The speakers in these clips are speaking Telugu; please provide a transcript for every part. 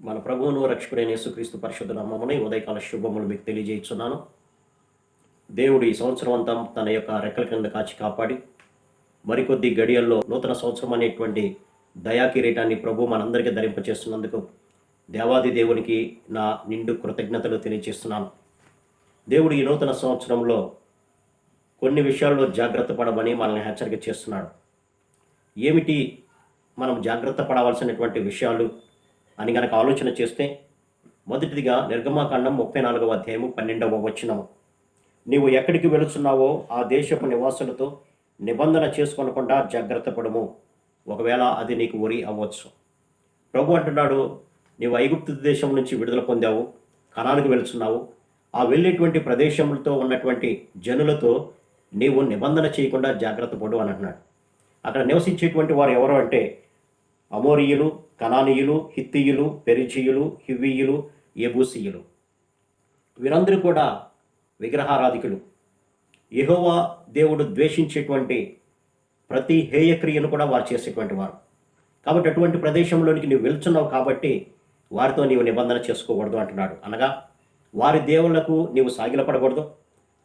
మన ప్రభువును రక్షకుడైన యేసుక్రీస్తు పరిశుద్ధ నామమున ఈ ఉదయకాల శుభములు మీకు తెలియజేస్తున్నాను దేవుడు ఈ సంవత్సరం అంతా తన యొక్క రెక్కల కింద కాచి కాపాడి మరికొద్ది గడియల్లో నూతన సంవత్సరం అనేటువంటి దయా కిరీటాన్ని ప్రభు మనందరికీ ధరింపచేస్తున్నందుకు దేవాది దేవునికి నా నిండు కృతజ్ఞతలు తెలియజేస్తున్నాను. దేవుడు ఈ నూతన సంవత్సరంలో కొన్ని విషయాల్లో జాగ్రత్త పడమని మనల్ని హెచ్చరిక చేస్తున్నాడు. ఏమిటి? మనం జాగ్రత్త పడవలసినటువంటి విషయాలు అని గనక ఆలోచన చేస్తే మొదటిదిగా నిర్గమాకాండం ముప్పై నాలుగవ అధ్యాయము పన్నెండవ వచనము. నీవు ఎక్కడికి వెళుతున్నావో ఆ దేశపు నివాసులతో నిబంధన చేసుకొనకుండా జాగ్రత్త పడము ఒకవేళ అది నీకు ఉరి అవ్వచ్చు. ప్రభు అంటున్నాడు నీవు ఐగుప్తు దేశం నుంచి విడుదల పొందావు కణానికి వెళుతున్నావు. ఆ వెళ్ళేటువంటి ప్రదేశములతో ఉన్నటువంటి జనులతో నీవు నిబంధన చేయకుండా జాగ్రత్త పడు అని అంటున్నాడు. అక్కడ నివసించేటువంటి వారు ఎవరు అంటే అమోరియులు కనానీయులు హిత్తియులు పెరిచియులు హివ్వీయులు ఎబూసీయులు వీరందరూ కూడా విగ్రహారాధికులు. యహోవా దేవుడు ద్వేషించేటువంటి ప్రతి హేయక్రియను కూడా వారు చేసేటువంటి వారు. కాబట్టి అటువంటి ప్రదేశంలోనికి నీవు వెళ్తున్నావు కాబట్టి వారితో నీవు నిబంధన చేసుకోకూడదు అంటున్నాడు. అనగా వారి దేవుళ్ళకు నీవు సాగిలపడకూడదు.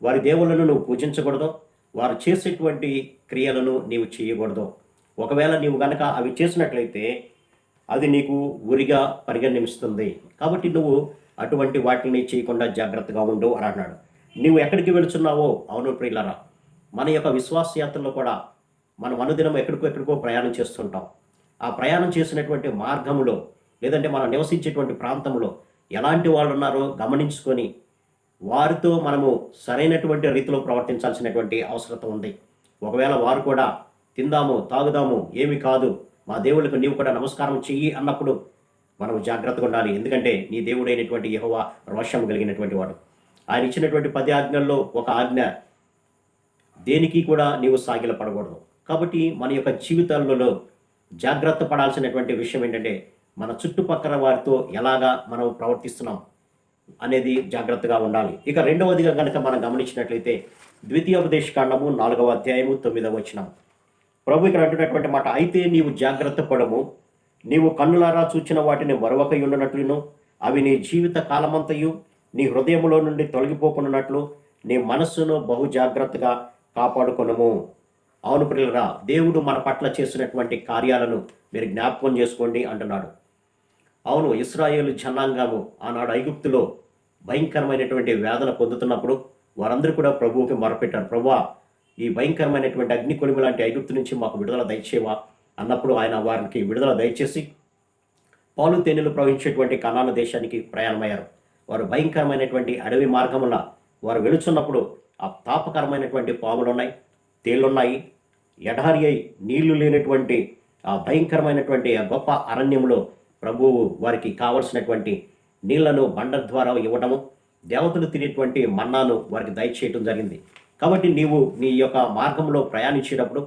వారి దేవుళ్ళను నువ్వు పూజించకూడదు. వారు చేసేటువంటి క్రియలను నీవు చేయకూడదు. ఒకవేళ నీవు గనక అవి చేసినట్లయితే అది నీకు ఉరిగా పరిగణిస్తుంది. కాబట్టి నువ్వు అటువంటి వాటిని చేయకుండా జాగ్రత్తగా ఉండు అని అన్నాడు. నువ్వు ఎక్కడికి వెళుతున్నావో? అవును ప్రియులరా మన యొక్క విశ్వాస యాత్రలో కూడా మనం అనుదినం ఎక్కడికో ఎక్కడికో ప్రయాణం చేస్తుంటాం. ఆ ప్రయాణం చేసినటువంటి మార్గములో లేదంటే మనం నివసించేటువంటి ప్రాంతంలో ఎలాంటి వాళ్ళు ఉన్నారో గమనించుకొని వారితో మనము సరైనటువంటి రీతిలో ప్రవర్తించాల్సినటువంటి అవసరం ఉంది. ఒకవేళ వారు కూడా తిందాము తాగుదాము ఏమి కాదు మా దేవుళ్ళకు నీవు కూడా నమస్కారం చెయ్యి అన్నప్పుడు మనం జాగ్రత్తగా ఉండాలి. ఎందుకంటే నీ దేవుడైనటువంటి యహోవా రోషం కలిగినటువంటి వాడు. ఆయన ఇచ్చినటువంటి పది ఆజ్ఞల్లో ఒక ఆజ్ఞ దేనికి కూడా నీవు సాగిల పడకూడదు కాబట్టి మన యొక్క జీవితాలలో జాగ్రత్త పడాల్సినటువంటి విషయం ఏంటంటే మన చుట్టుపక్కల వారితో ఎలాగా మనం ప్రవర్తిస్తున్నాం అనేది జాగ్రత్తగా ఉండాలి. ఇక రెండవదిగా కనుక మనం గమనించినట్లయితే ద్వితీయోపదేశ కాండము నాలుగవ అధ్యాయము తొమ్మిదవ వచనం. ప్రభు ఇక్కడ అంటున్నటువంటి మాట అయితే నీవు జాగ్రత్త పడము. నీవు కన్నులారా చూచిన వాటిని మరొక ఉండనట్లును. అవి నీ జీవిత కాలమంతయు. నీ హృదయంలో నుండి తొలగిపోకున్నట్లు నీ మనస్సును బహు జాగ్రత్తగా కాపాడుకొనము. అవును ప్రియులరా దేవుడు మన పట్ల చేసినటువంటి కార్యాలను మీరు జ్ఞాపకం చేసుకోండి అంటున్నాడు. అవును ఇస్రాయేలు జనాంగము ఆనాడు ఐగుప్తులో భయంకరమైనటువంటి వేదన పొందుతున్నప్పుడు వారందరూ కూడా ప్రభువుకి మొరపెట్టారు. ప్రభువా ఈ భయంకరమైనటువంటి అగ్ని కొలిమి లాంటి ఐగుప్తు నుంచి మాకు విడుదల దయచేవా? అన్నప్పుడు ఆయన వారికి విడుదల దయచేసి పాలు తేనెలు ప్రవహించేటువంటి కనాన దేశానికి ప్రయాణమయ్యారు. వారు భయంకరమైనటువంటి అడవి మార్గముల వారు వెళుచున్నప్పుడు ఆ తాపకరమైనటువంటి పాములు ఉన్నాయి తేళ్ళున్నాయి ఎడారి అయి నీళ్ళు లేనటువంటి ఆ భయంకరమైనటువంటి ఆ గొప్ప అరణ్యంలో ప్రభువు వారికి కావలసినటువంటి నీళ్ళను బండ ద్వారా ఇవ్వటము దేవతలు తినేటువంటి మన్నాను వారికి దయచేయటం జరిగింది. కాబట్టి నీవు నీ యొక్క మార్గంలో ప్రయాణించేటప్పుడు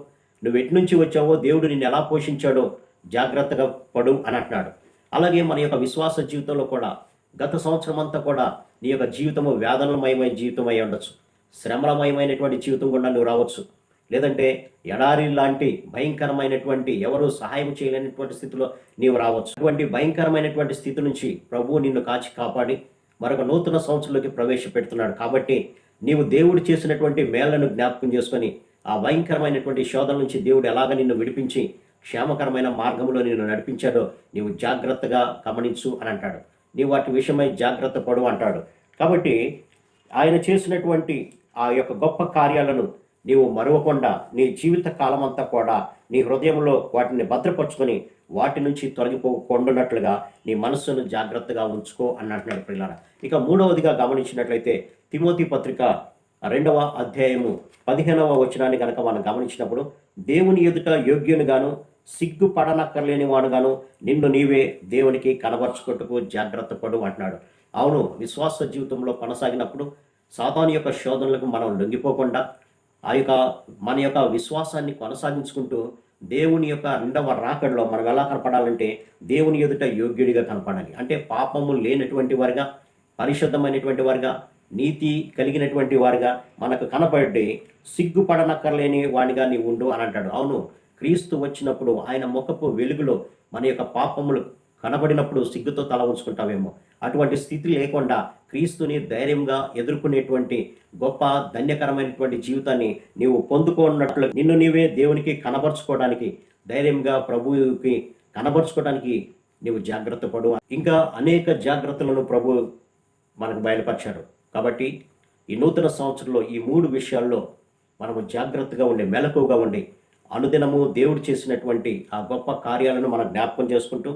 నువ్వు ఎటు నుంచి వచ్చావో దేవుడు నిన్ను ఎలా పోషించాడో జాగ్రత్తగా పడు అని అంటున్నాడు. అలాగే మన యొక్క విశ్వాస జీవితంలో కూడా గత సంవత్సరం అంతా కూడా నీ యొక్క జీవితము వేదనమయమైన జీవితం అయి ఉండొచ్చు. శ్రమలమయమైనటువంటి జీవితం కూడా నువ్వు రావచ్చు. లేదంటే ఎడారి లాంటి భయంకరమైనటువంటి ఎవరు సహాయం చేయలేనటువంటి స్థితిలో నీవు రావచ్చు. అటువంటి భయంకరమైనటువంటి స్థితి నుంచి ప్రభువు నిన్ను కాచి కాపాడి మరొక నూతన సంవత్సరంలోకి ప్రవేశపెడుతున్నాడు. కాబట్టి నీవు దేవుడు చేసినటువంటి మేళ్ళను జ్ఞాపకం చేసుకొని ఆ భయంకరమైనటువంటి శోధన నుంచి దేవుడు ఎలాగ నిన్ను విడిపించి క్షేమకరమైన మార్గంలో నిన్ను నడిపించాడో నీవు జాగ్రత్తగా గమనించు అని అంటాడు. నీవు వాటి విషయమై జాగ్రత్త పడు అంటాడు. కాబట్టి ఆయన చేసినటువంటి ఆ యొక్క గొప్ప కార్యాలను నీవు మరవకుండా నీ జీవిత కాలమంతా కూడా నీ హృదయంలో వాటిని భద్రపరుచుకొని వాటి నుంచి తొలగిపోకుండానట్లుగా నీ మనస్సును జాగ్రత్తగా ఉంచుకో అని అంటున్నాడు పిల్లల ఇక మూడవదిగా గమనించినట్లయితే తిమోతి పత్రిక రెండవ అధ్యాయము పదిహేనవ వచనాన్ని కనుక మనం గమనించినప్పుడు దేవుని ఎదుట యోగ్యునిగాను సిగ్గు పడనక్కర్లేని వాడుగాను నిన్ను నీవే దేవునికి కనబరుచుకుంటూ జాగ్రత్త పడు అంటున్నాడు. అవును విశ్వాస జీవితంలో కొనసాగినప్పుడు సాతాను యొక్క శోధనలకు మనం లొంగిపోకుండా ఆ యొక్క మన యొక్క విశ్వాసాన్ని కొనసాగించుకుంటూ దేవుని యొక్క రెండవ రాకడలో మనం ఎలా కనపడాలంటే దేవుని ఎదుట యోగ్యుడిగా కనపడాలి. అంటే పాపము లేనటువంటి వారిగా పరిశుద్ధమైనటువంటి వారిగా నీతి కలిగినటువంటి వారిగా మనకు కనపడి సిగ్గుపడనక్కర్లేని వాడిగా నీవు ఉండు అని అంటాడు. అవును క్రీస్తు వచ్చినప్పుడు ఆయన ముఖపు వెలుగులో మన యొక్క పాపములు కనబడినప్పుడు సిగ్గుతో తల ఉంచుకుంటావేమో అటువంటి స్థితి లేకుండా క్రీస్తుని ధైర్యంగా ఎదుర్కొనేటువంటి గొప్ప ధన్యకరమైనటువంటి జీవితాన్ని నీవు పొందుకున్నట్లు నిన్ను నీవే దేవునికి కనబరుచుకోవడానికి ధైర్యంగా ప్రభువుకి కనబరుచుకోవడానికి నీవు జాగ్రత్త పడు. ఇంకా అనేక జాగ్రత్తలను ప్రభు మనకు బయలుపరిచారు కాబట్టి ఈ నూతన సంవత్సరంలో ఈ మూడు విషయాల్లో మనము జాగ్రత్తగా ఉండి మెలకువగా ఉండి అనుదినము దేవుడు చేసినటువంటి ఆ గొప్ప కార్యాలను మనం జ్ఞాపకం చేసుకుంటూ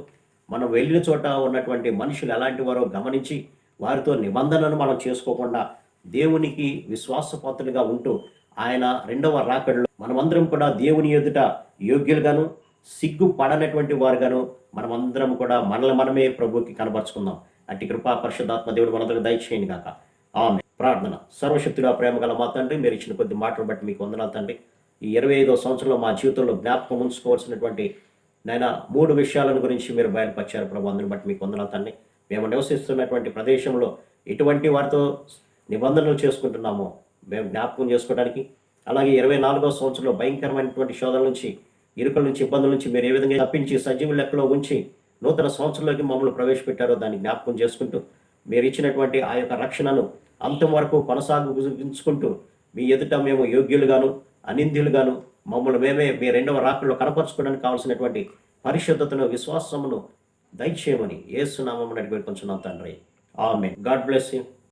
మనం వెళ్ళిన చోట ఉన్నటువంటి మనుషులు ఎలాంటి వారో గమనించి వారితో నిబంధనను మనం చేసుకోకుండా దేవునికి విశ్వాసపాత్రులుగా ఉంటూ ఆయన రెండవ రాకడలో మనమందరం కూడా దేవుని ఎదుట యోగ్యులుగాను సిగ్గు పడనటువంటి వారుగాను మనమందరం కూడా మనల్ని మనమే ప్రభుకి కనపరుచుకుందాం అట్టి కృపా పరిశుద్ధాత్మ దేవుడు మనందరూ దయచేయండి కాక ఆమె ప్రార్థన. సర్వశక్తిగా ప్రేమ గల మా తండ్రి మీరు ఇచ్చిన కొద్ది మాటలు బట్టి మీకు వందనాలు తండ్రి. ఈ ఇరవై ఐదో సంవత్సరంలో మా జీవితంలో జ్ఞాపకం ఉంచుకోవాల్సినటువంటి నాయన మూడు విషయాలను గురించి మీరు బయలుపరిచారు ప్రభు అందుని బట్టి మీకు వందనాలు తండ్రి మేము నివసిస్తున్నటువంటి ప్రదేశంలో ఎటువంటి వారితో నిబంధనలు చేసుకుంటున్నామో మేము జ్ఞాపకం చేసుకోవడానికి. అలాగే ఇరవై నాలుగో సంవత్సరంలో భయంకరమైనటువంటి శోధన నుంచి ఇరుకల నుంచి ఇబ్బందుల నుంచి మీరు ఏ విధంగా తప్పించి సజీవ లెక్కలో ఉంచి నూతన సంవత్సరంలోకి మమ్మల్ని ప్రవేశపెట్టారో దాన్ని జ్ఞాపకం చేసుకుంటూ మీరు ఇచ్చినటువంటి ఆ యొక్క రక్షణను అంతం వరకు కొనసాగించుకుంటూ మీ ఎదుట మేము యోగ్యులుగాను అనింద్యులుగాను మమ్మల్ని మేమే మీ రెండవ రాత్రిలో కనపరచుకోవడానికి కావాల్సినటువంటి పరిశుద్ధతను విశ్వాసమును దయచేయమని ఏసునామం అడిగి కొంచెం తండ్రి. ఆమె గాడ్ బ్లెస్ యూ.